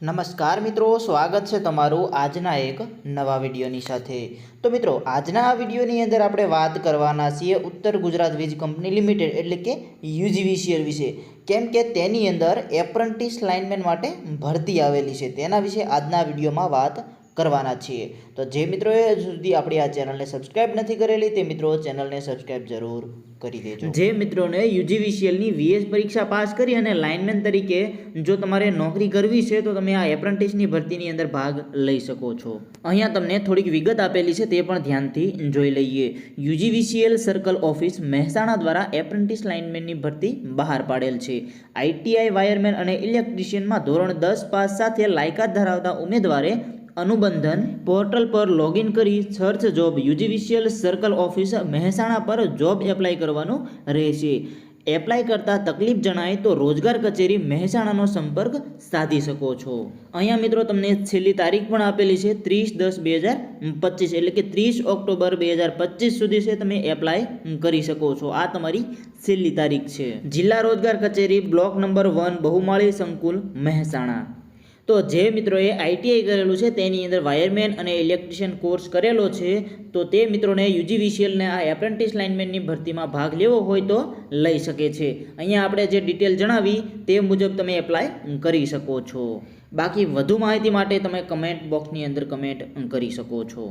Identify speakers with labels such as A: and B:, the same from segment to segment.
A: નમસ્કાર મિત્રો, સ્વાગત છે તમારું આજના એક નવા વિડીયોની સાથે. તો મિત્રો, આજના આ વિડીયોની અંદર આપણે વાત કરવાના છીએ ઉત્તર ગુજરાત વીજ કંપની લિમિટેડ, એટલે કે યુજીવીસીએલ વિશે. કેમ કે તેની અંદર એપ્રન્ટિસ લાઇનમેન માટે ભરતી આવેલી છે. તેના વિશે આજના વિડીયોમાં વાત કરવાના છીએ. તો જે મિત્રોએ સુધી આપણી આ ચેનલને સબસ્ક્રાઇબ નથી કરેલી તે મિત્રો ચેનલને સબસ્ક્રાઇબ જરૂર કરી દેજો. જે મિત્રોને યુજીવીસીએલની વીએસ પરીક્ષા પાસ કરી અને લાઇનમેન તરીકે જો તમારે નોકરી કરવી છે તો તમે આ એપ્રન્ટિસની ભરતીની અંદર ભાગ લઈ શકો છો. અહીંયા તમને થોડીક વિગત આપેલી છે તે પણ ધ્યાનથી જોઈ લઈએ. યુજીવીસીએલ સર્કલ ઓફિસ મહેસાણા દ્વારા એપ્રન્ટિસ લાઇનમેનની ભરતી બહાર પાડેલ છે. આઈટીઆઈ વાયરમેન અને ઇલેક્ટ્રિશિયનમાં ધોરણ દસ પાસ સાથે લાયકાત ધરાવતા ઉમેદવારે અનુબંધન પોર્ટલ પર લોગિન કરી search job UGVCL circle office Mehsana પર જોબ એપ્લાય કરવાનું રહેશે. એપ્લાય કરતા તકલીફ જણાય તો રોજગાર કચેરી મહેસાણાનો સંપર્ક સાધી શકો છો. અહીંયા મિત્રો તમને છેલ્લી તારીખ પણ આપેલી છે ત્રીસ દસ બે હજાર પચીસ, એટલે કે ત્રીસ ઓક્ટોબર બે હજાર પચીસ સુધી છે તમે એપ્લાય કરી શકો છો. આ તમારી છેલ્લી તારીખ છે. જિલ્લા રોજગાર કચેરી બ્લોક નંબર વન, બહુમાળી સંકુલ, મહેસાણા. તો જે મિત્રોએ આઈટીઆઈ કરેલું છે, તેની અંદર વાયરમેન અને ઇલેક્ટ્રિશિયન કોર્સ કરેલો છે, તો તે મિત્રોને યુજીવીસીએલને આ એપ્રેન્ટિસ લાઇનમેનની ભરતીમાં ભાગ લેવો હોય તો લઈ શકે છે. અહીંયા આપણે જે ડિટેલ જણાવી, તે મુજબ તમે એપ્લાય કરી શકો છો. બાકી વધુ માહિતી માટે તમે કમેન્ટ બોક્સની અંદર કમેન્ટ કરી શકો છો.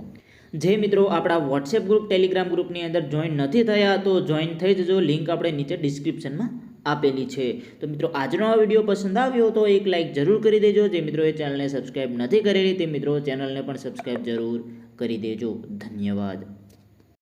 A: જે મિત્રો આપણા વોટ્સએપ ગ્રુપ, ટેલિગ્રામ ગ્રુપની અંદર જોઈન નથી થયા, તો જોઈન થઈ જજો. લિંક આપણે નીચે ડિસ્ક્રિપ્શનમાં આપેલી છે. તો મિત્રો, આજનો આ વીડિયો પસંદ આવ્યો તો એક લાઇક જરૂર કરી દેજો. જે મિત્રોએ ચેનલને સબસ્ક્રાઈબ નથી કરેલી તે મિત્રો ચેનલને પણ સબસ્ક્રાઈબ જરૂર કરી દેજો. ધન્યવાદ.